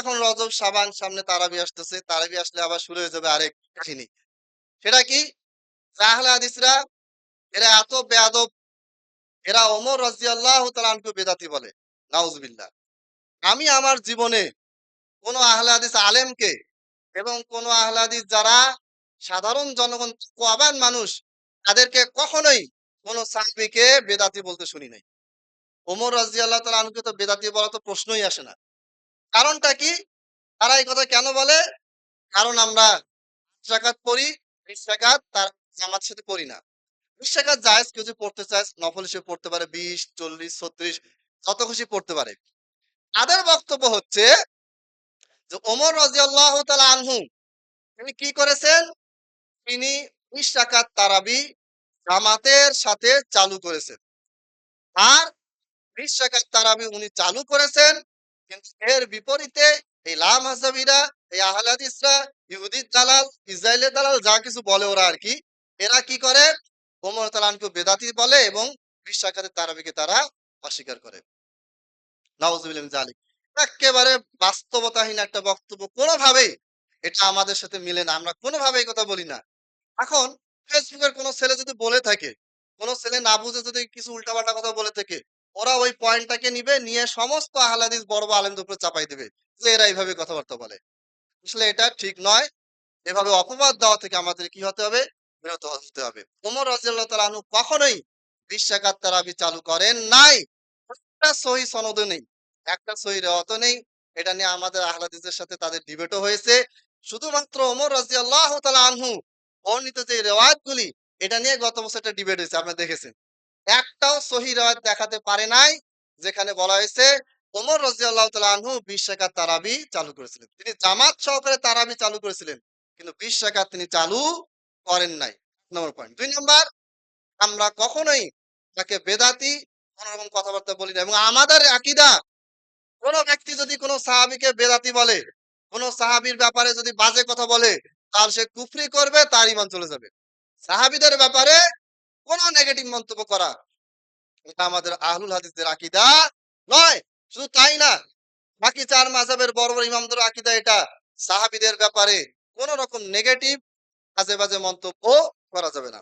এখন রজব সাবান সামনে তারাবি আসতেছে, তারাবি আসলে আবার শুরু হয়ে যাবে আরেক কাহিনী। সেটা কি? আহলে হাদিসরা, এরা এত বেয়াদব, এরা ওমর রাজিয়াল্লাহ তালানকে বেদাতি বলে, নাউজবিল্লাহ। আমি আমার জীবনে কোন আহলে হাদিস আলেমকে এবং কোন আহলে হাদিস যারা সাধারণ জনগণ, কোয়াবান মানুষ, তাদেরকে কখনোই কোন সাহাবীকে বেদাতি বলতে শুনি নাই। ওমর রাজিয়াল্লাহ তাআলা আনহুকে তো বেদাতি বলা তো প্রশ্নই আসে না। কারণটা কি? তারা এই কথা কেন বলে? কারণ আমরা রাকাত পড়ি বিশ রাকাত তার জামাত সাথে করি না। বিশ রাকাত জায়েজ কেউ যদি পড়তে চায়, নফল হিসেবে পড়তে পারে, বিশ, চল্লিশ, ছত্রিশ, যত খুশি পড়তে পারে। তাদের বক্তব্য হচ্ছে যে ওমর রাজিয়াল্লাহ তাআলা আনহু, তিনি কি করেছেন? তিনি বিশ রাকাত তারাবি জামাতের সাথে চালু করেছেন। আর বিশ রাকাত তারাবি উনি চালু করেছেন কিন্তু এর বিপরীতে এই লাম হাসাবিরা এই আহলাদিসরা, ইহুদির দালাল ইসরায়েলের দালাল, যা কিছু বলে ওরা আর কি, এরা কি করে? ওমর তালানকে বেদাতি বলে এবং বিশ রাকাতের তারাবিকে তারা অস্বীকার করে। মিন জালিক একেবারে বাস্তবতাহীন একটা বক্তব্য, কোনোভাবেই এটা আমাদের সাথে মিলে না, আমরা কোনোভাবেই কথা বলি না। এখন ফেসবুকের কোনো ছেলে যদি বলে থাকে, কোনো ছেলে না বুঝে যদি কিছু উল্টাপাল্টা কথা বলে থাকে ওরা ওই পয়েন্টটাকে নিবে, নিয়ে সমস্ত আহলাদিস বড় বড় আলেমদের উপরে চাপাই দেবে যে এরা এইভাবে কথাবার্তা বলে। আসলে এটা ঠিক নয়। এভাবে অপবাদ দেওয়া থেকে আমাদের কি হতে হবে? বিরত হতে হবে। ওমর রাজিয়াল্লাহ আনহু কখনোই বিশ রাকাত তারাবি চালু করেন নাই। একটা সহি সনদ নেই। একটা সহি রেওয়াত নেই। এটা নিয়ে আমাদের আহলাদিসের সাথে তাদের ডিবেটও হয়েছে। শুধুমাত্র ওমর রাজিয়াল্লাহ তাআলা আনহু বর্ণিত যে রেওয়ায়াত গুলি এটা নিয়ে গত বছর একটা ডিবেট হয়েছে, আপনারা দেখেছেন। একটাও সহি দেখাতে পারে নাই, যেখানে বলা হয়েছে ওমর রাজিয়াল্লাহ তাআলা আনহু বিশ রাকাত তারাবি চালু করেছিলেন। তিনি জামাত সহকারে তারাবি চালু করেছিলেন, কিন্তু বিশ রাকাত তিনি চালু করেন নাই। নম্বর পয়েন্ট দুই নম্বর, আমরা কখনোই তাকে বেদাতি কোন রকম কথাবার্তা বলি না এবং আমাদের আকীদা, কোন ব্যক্তি যদি কোনো সাহাবিকে বেদাতি বলে, কোন সাহাবীর ব্যাপারে যদি বাজে কথা বলে, তাহলে সে কুফরি করবে, তার ইমান চলে যাবে। সাহাবিদের ব্যাপারে কোনো নেগেটিভ মন্তব্য করা। এটা আমাদের আহলুল হাদিসদের আকিদা নয়, শুধু তাই না। বাকি চার মাজাবের বড় বড় ইমামদের আকিদা এটা। সাহাবিদের ব্যাপারে কোন রকম নেগেটিভ আজে বাজে মন্তব্য করা যাবে না।